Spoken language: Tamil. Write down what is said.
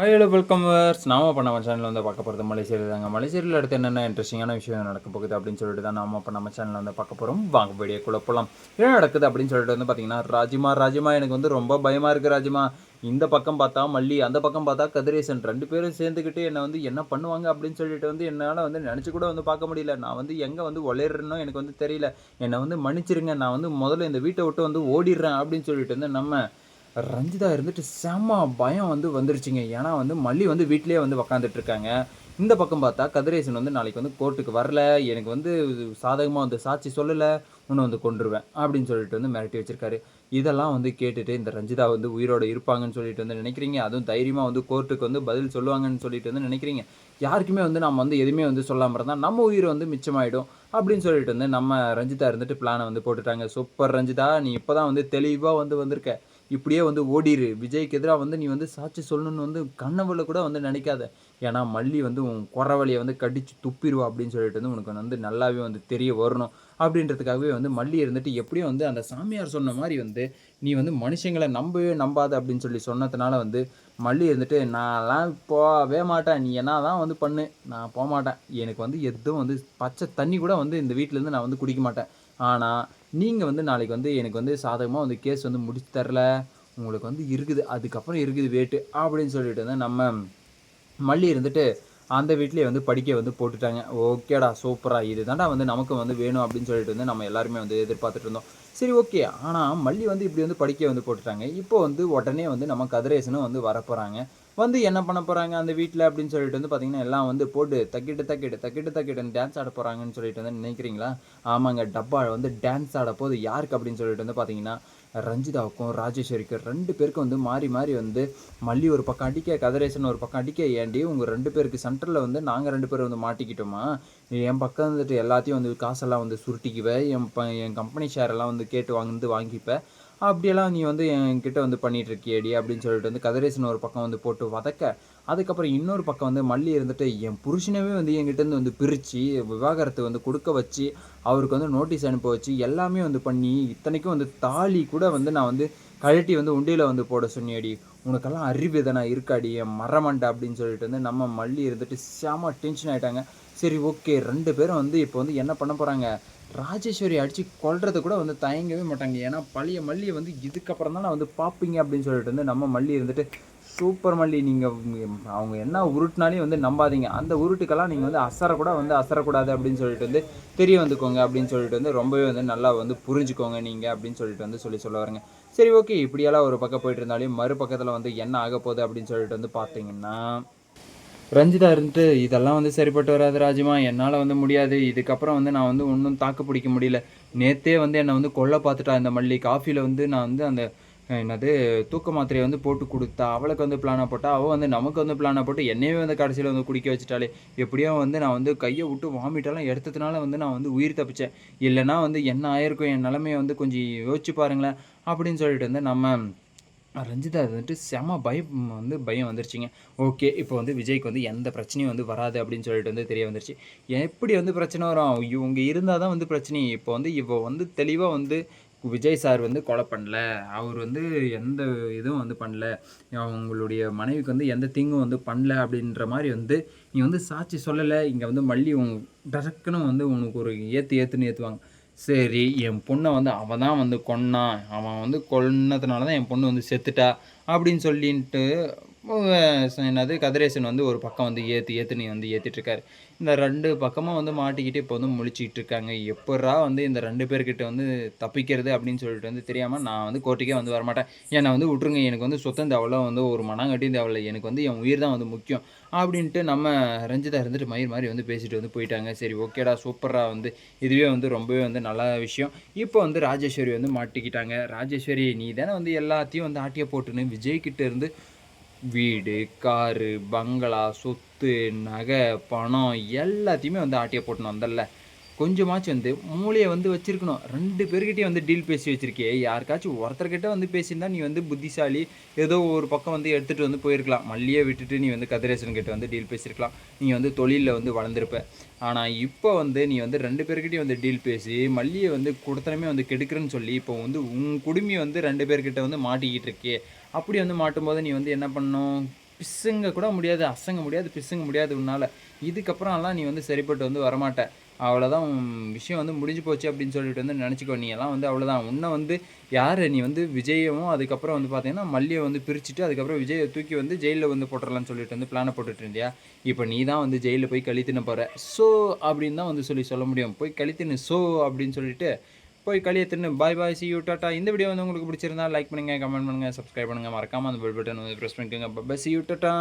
ஹலோ வெல்கம் வர்ஸ் நாம இப்போ நம்ம சேனலில் வந்து பார்க்க போகிறது மலேசியில் தாங்க மலேசியில் அடுத்து என்னென்ன இன்ட்ரெஸ்டிங்கான விஷயம் நடக்க போகுது அப்படின்னு சொல்லிட்டு தான் நாம இப்போ நம்ம சேனலில் வந்து பார்க்க போகிறோம் வாங்க வீடியோக்குள்ள போகலாம் என்ன நடக்குது அப்படின்னு சொல்லிட்டு வந்து பார்த்தீங்கன்னா ராஜிமா ராஜிமா எனக்கு வந்து ரொம்ப பயமாக இருக்குது ராஜிமா. இந்த பக்கம் பார்த்தா மல்லி அந்த பக்கம் பார்த்தா கதிரேசன். ரெண்டு பேரும் சேர்ந்துக்கிட்டு என்னை வந்து என்ன பண்ணுவாங்க அப்படின்னு சொல்லிட்டு வந்து என்னால் வந்து நினச்சி கூட வந்து பார்க்க முடியல. நான் வந்து எங்கே வந்து ஒளிடுறேனோ எனக்கு வந்து தெரியல. என்னை வந்து மன்னிச்சிருங்க. நான் வந்து முதல்ல இந்த வீட்டை விட்டு வந்து ஓடிடுறேன் அப்படின்னு சொல்லிட்டு வந்து நம்ம ரஞ்சிதா இருந்துட்டு செம்ம பயம் வந்து வந்துருச்சுங்க. ஏன்னா வந்து மல்லி வந்து வீட்டிலேயே வந்து உக்காந்துட்டு இருக்காங்க இந்த பக்கம் பார்த்தா கதிரேசன் வந்து நாளைக்கு வந்து கோர்ட்டுக்கு வரல. எனக்கு வந்து சாதகமாக வந்து சாட்சி சொல்லலை. உன்னை வந்து கொண்டுருவேன் அப்படின்னு சொல்லிட்டு வந்து மிரட்டி வச்சிருக்காரு. இதெல்லாம் வந்து கேட்டுட்டு இந்த ரஞ்சிதா வந்து உயிரோடு இருப்பாங்கன்னு சொல்லிட்டு வந்து நினைக்கிறீங்க? அதுவும் தைரியமாக வந்து கோர்ட்டுக்கு வந்து பதில் சொல்லுவாங்கன்னு சொல்லிட்டு வந்து நினைக்கிறீங்க? யாருக்குமே வந்து நம்ம வந்து எதுவுமே வந்து சொல்லாமல் இருந்தால் நம்ம உயிர் வந்து மிச்சமாயிடும் அப்படின்னு சொல்லிட்டு வந்து நம்ம ரஞ்சிதா இருந்துட்டு பிளானை வந்து போட்டுட்டாங்க. சூப்பர் ரஞ்சிதா நீ இப்போ தான் வந்து தெளிவாக வந்து வந்திருக்க. இப்படியே வந்து ஓடிரு. விஜய்க்கு எதிராக வந்து நீ வந்து சாட்சி சொல்லணும்னு வந்து கனவுல கூட வந்து நினைக்காத. ஏன்னா மல்லி வந்து உன் குறவழியை வந்து கடிச்சு துப்பிடுவா அப்படின்னு சொல்லிட்டு வந்து உனக்கு வந்து நல்லாவே வந்து தெரிய வரணும். அப்படின்றதுக்காகவே வந்து மல்லி இருந்துட்டு எப்படியும் வந்து அந்த சாமியார் சொன்ன மாதிரி வந்து நீ வந்து மனுஷங்களை நம்பவே நம்பாத அப்படின்னு சொல்லி சொன்னதுனால வந்து மல்லி இருந்துட்டு நான்லாம் போகவே மாட்டேன். நீ என்ன தான் வந்து பண்ணு. நான் போக மாட்டேன் எனக்கு வந்து எதுவும் வந்து பச்சை தண்ணி கூட வந்து இந்த வீட்டிலேருந்து நான் வந்து குடிக்க மாட்டேன். ஆனால் நீங்கள் வந்து நாளைக்கு வந்து எனக்கு வந்து சாதகமாக வந்து கேஸ் வந்து முடிச்சு தரல உங்களுக்கு வந்து இருக்குது அதுக்கப்புறம் இருக்குது வேட்டு அப்படின்னு சொல்லிட்டு வந்து நம்ம மல்லி இருந்துட்டு அந்த வீட்லேயே வந்து படிக்க வந்து போட்டுட்டாங்க. ஓகேடா சூப்பராக இது தாண்டா வந்து நமக்கு வந்து வேணும் அப்படின்னு சொல்லிட்டு வந்து நம்ம எல்லாருமே வந்து எதிர்பார்த்துட்டு இருந்தோம். சரி ஓகே ஆனால் மல்லி வந்து இப்படி வந்து படிக்க வந்து போட்டுட்டாங்க. இப்போ வந்து உடனே வந்து நம்ம கதிரேசனும் வந்து வரப்போகிறாங்க வந்து என்ன பண்ண போகிறாங்க அந்த வீட்டில் அப்படின்னு சொல்லிட்டு வந்து பார்த்தீங்கன்னா எல்லாம் வந்து போட்டு தக்கிட்டு தக்கிட்டு தக்கிட்டு தக்கிட்டுன்னு டான்ஸ் ஆட போகிறாங்கன்னு சொல்லிட்டு வந்து நினைக்கிறீங்களா? ஆமாங்க டப்பா வந்து டான்ஸ் ஆட போது யாருக்கு அப்படின்னு சொல்லிட்டு வந்து பார்த்தீங்கன்னா ரஞ்சிதாவுக்கும் ராஜேஸ்வரிக்கும் ரெண்டு பேருக்கும் வந்து மாறி மாறி வந்து மல்லி ஒரு பக்கம் அடிக்க கதிரேசன் ஒரு பக்கம் அடிக்க ஏண்டி உங்கள் ரெண்டு பேருக்கு சென்டரில் வந்து நாங்கள் ரெண்டு பேரும் வந்து மாட்டிக்கிட்டோமா? என் பக்கம் வந்துட்டு எல்லாத்தையும் வந்து காசெல்லாம் வந்து சுருட்டிக்குவேன் என் ப என் கம்பெனி ஷேர் எல்லாம் வந்து கேட்டு வாங்கி வாங்கிப்பேன் அப்படியெல்லாம் நீ வந்து என்கிட்ட வந்து பண்ணிட்டு இருக்கியடி அப்படின்னு சொல்லிட்டு வந்து கதிரேசன் ஒரு பக்கம் வந்து போட்டு வதக்க அதுக்கப்புறம் இன்னொரு பக்கம் வந்து மல்லி இருந்துட்டு என் புருஷனவே வந்து என்கிட்டருந்து வந்து பிரித்து விவாகரத்து வந்து கொடுக்க வச்சு அவருக்கு வந்து நோட்டீஸ் அனுப்ப வச்சு எல்லாமே வந்து பண்ணி இத்தனைக்கும் வந்து தாலி கூட வந்து நான் வந்து கழட்டி வந்து உண்டியில் வந்து போட சொன்னியடி உனக்கெல்லாம் அறிவு எதனா இருக்காடி என் மரமண்டை அப்படின்னு சொல்லிட்டு வந்து நம்ம மல்லி இருந்துட்டு செம டென்ஷன் ஆகிட்டாங்க சரி ஓகே. ரெண்டு பேரும் வந்து இப்போ வந்து என்ன பண்ண போகிறாங்க ராஜேஸ்வரி அடித்து கொள்றது கூட வந்து தயங்கவே மாட்டாங்க. ஏன்னா பழைய மல்லியை வந்து இதுக்கப்புறம் தான் வந்து பார்ப்பீங்க அப்படின்னு சொல்லிட்டு வந்து நம்ம மல்லி இருந்துட்டு சூப்பர் மல்லி நீங்கள் அவங்க என்ன உருட்டினாலே வந்து நம்பாதீங்க. அந்த உருட்டுக்கெல்லாம் நீங்கள் வந்து அசரக்கூட வந்து அசரக்கூடாது அப்படின்னு சொல்லிட்டு வந்து தெரிய வந்துக்கோங்க அப்படின்னு சொல்லிட்டு வந்து ரொம்பவே வந்து நல்லா வந்து புரிஞ்சுக்கோங்க நீங்கள் அப்படின்னு சொல்லிட்டு வந்து சொல்லி சொல்ல வரங்க சரி ஓகே. இப்படியெல்லாம் ஒரு பக்கம் போயிட்டு இருந்தாலே மறுபக்கத்தில் வந்து என்ன ஆக போகுது அப்படின்னு சொல்லிட்டு வந்து பார்த்தீங்கன்னா ரஞ்சிதா இருந்துட்டு இதெல்லாம் வந்து சரிப்பட்டு வராது ராஜிமா என்னால் வந்து முடியாது. இதுக்கப்புறம் வந்து நான் வந்து ஒன்றும் தாக்கு பிடிக்க முடியல. நேத்தே வந்து என்னை வந்து கொல்ல பார்த்துட்டா இந்த மல்லி. காஃபியில் வந்து நான் வந்து அந்த என்னது தூக்க மாத்திரையை வந்து போட்டு கொடுத்தா அவளுக்கு வந்து பிளானாக போட்டால் அவள் வந்து நமக்கு வந்து பிளானாக போட்டு என்னையே வந்து கடைசியில் வந்து குடிக்க வச்சுட்டாலே எப்படியோ வந்து நான் வந்து கையை விட்டு வாமிட்டெல்லாம் எடுத்ததுனால வந்து நான் வந்து உயிர் தப்பிச்சேன். இல்லைனா வந்து என்ன ஆயிருக்கும்? என் நிலமையை வந்து கொஞ்சம் யோசிச்சு பாருங்களேன். அப்படின்னு சொல்லிட்டு வந்து நம்ம ரஞ்சிதா அது வந்துட்டு செம பயம் வந்து பயம் வந்துருச்சுங்க. ஓகே இப்போ வந்து விஜய்க்கு வந்து எந்த பிரச்சனையும் வந்து வராது அப்படின்னு சொல்லிட்டு வந்து தெரிய வந்துருச்சு. எப்படி வந்து பிரச்சனை வரும்? இவங்க இருந்தால் தான் வந்து பிரச்சனை. இப்போ வந்து இவ வந்து தெளிவாக வந்து விஜய் சார் வந்து கொலை பண்ணல. அவர் வந்து எந்த இதுவும் வந்து பண்ணல. அவங்களுடைய மனைவிக்கு வந்து எந்த திங்கும் வந்து பண்ணல அப்படின்ற மாதிரி வந்து நீ வந்து சாட்சி சொல்லலை. இங்கே வந்து மல்லி உங்க டக்குன்னு வந்து உனக்கு ஒரு ஏற்று ஏற்றுன்னு ஏற்றுவாங்க சரி என் பொண்ணை வந்து அவன் தான் வந்து கொன்னான். அவன் வந்து கொன்னதுனால தான் என் பொண்ணு வந்து செத்துட்டா அப்படின்னு சொல்லிட்டு என்னது? கதிரேசன் வந்து ஒரு பக்கம் வந்து ஏற்று ஏற்று நீ வந்து ஏற்றிட்டுருக்காரு இந்த ரெண்டு பக்கமாக வந்து மாட்டிக்கிட்டு இப்போ வந்து முழிச்சிக்கிட்டு இருக்காங்க எப்படா வந்து இந்த ரெண்டு பேர்கிட்ட வந்து தப்பிக்கிறது அப்படின்னு சொல்லிட்டு வந்து தெரியாமல் நான் வந்து கோர்ட்டுக்கே வந்து வரமாட்டேன். என்னை வந்து விட்ருங்க எனக்கு வந்து சொத்தம் தேவையில்ல வந்து ஒரு மனங்கட்டியும் தேவையில்ல. எனக்கு வந்து என் உயிர் தான் வந்து முக்கியம் அப்படின்ட்டு நம்ம ரஞ்சிதா இருந்துட்டு மயிர் மாதிரி வந்து பேசிட்டு வந்து போயிட்டாங்க. சரி ஓகேடா சூப்பராக வந்து. இதுவே வந்து ரொம்பவே வந்து நல்ல விஷயம். இப்போ வந்து ராஜேஸ்வரி வந்து மாட்டிக்கிட்டாங்க. ராஜேஸ்வரி நீ தானே வந்து எல்லாத்தையும் வந்து ஆட்டிய போட்டுன்னு விஜய்கிட்ட இருந்து வீடு காரு பங்களா சொத்து நகை பணம் எல்லாத்தையுமே வந்து ஆட்டியை போட்டணும் வந்தல கொஞ்சமாச்சும் வந்து மூளையை வந்து வச்சுருக்கணும். ரெண்டு பேர்கிட்டயும் வந்து டீல் பேசி வச்சிருக்கே யாருக்காச்சும் ஒருத்தர்கிட்ட வந்து பேசியிருந்தா நீ வந்து புத்திசாலி. ஏதோ ஒரு பக்கம் வந்து எடுத்துகிட்டு வந்து போயிருக்கலாம். மல்லியை விட்டுட்டு நீ வந்து கதிரேசன் கிட்ட வந்து டீல் பேசியிருக்கலாம். நீ வந்து தொழிலில் வந்து வளர்ந்துருப்ப. ஆனால் இப்போ வந்து நீ வந்து ரெண்டு பேர்கிட்டயும் வந்து டீல் பேசி மல்லியை வந்து கொடுத்தனமே வந்து கெடுக்கிறேன்னு சொல்லி இப்போ வந்து உன் குடுமி வந்து ரெண்டு பேர்கிட்ட வந்து மாட்டிக்கிட்டு இருக்கே. அப்படி வந்து மாட்டும்போது நீ வந்து என்ன பண்ணணும்? பிசுங்க கூட முடியாது அசங்க முடியாது பிசுங்க முடியாது உன்னால். இதுக்கப்புறம்லாம் நீ வந்து சரிப்பட்டு வந்து வரமாட்ட. அவ்வளோதான் விஷயம் வந்து முடிஞ்சு போச்சு அப்படின்னு சொல்லிட்டு வந்து நினச்சிக்கோ. நீ எல்லாம் வந்து அவ்வளோதான் உன்னை வந்து யார்? நீ வந்து விஜயவும் அதுக்கப்புறம் வந்து பார்த்தீங்கன்னா மல்லியை வந்து பிரிச்சுட்டு அதுக்கப்புறம் விஜயை தூக்கி வந்து ஜெயிலில் வந்து போட்டுடலாம்னு சொல்லிட்டு வந்து பிளானை போட்டுட்டு இருந்தியா? இப்போ நீ தான் வந்து ஜெயிலில் போய் கழித்துன்னு போகிற ஸோ அப்படின்னு தான் வந்து சொல்லி சொல்ல முடியும். போய் கழித்துன்னு ஸோ அப்படின்னு சொல்லிட்டு போய் களியை தின்னு. Bye bye see you tata இந்த வீடியோ வந்து உங்களுக்கு பிடிச்சிருந்தா லைக் பண்ணுங்கள் கமெண்ட் பண்ணுங்கள் சப்ஸ்கிரைப் பண்ணுங்கள் மறக்காமல் அந்த பெல் பட்டன் வந்து ப்ரெஸ் பண்ணிக்கோங்க. Bye see you tata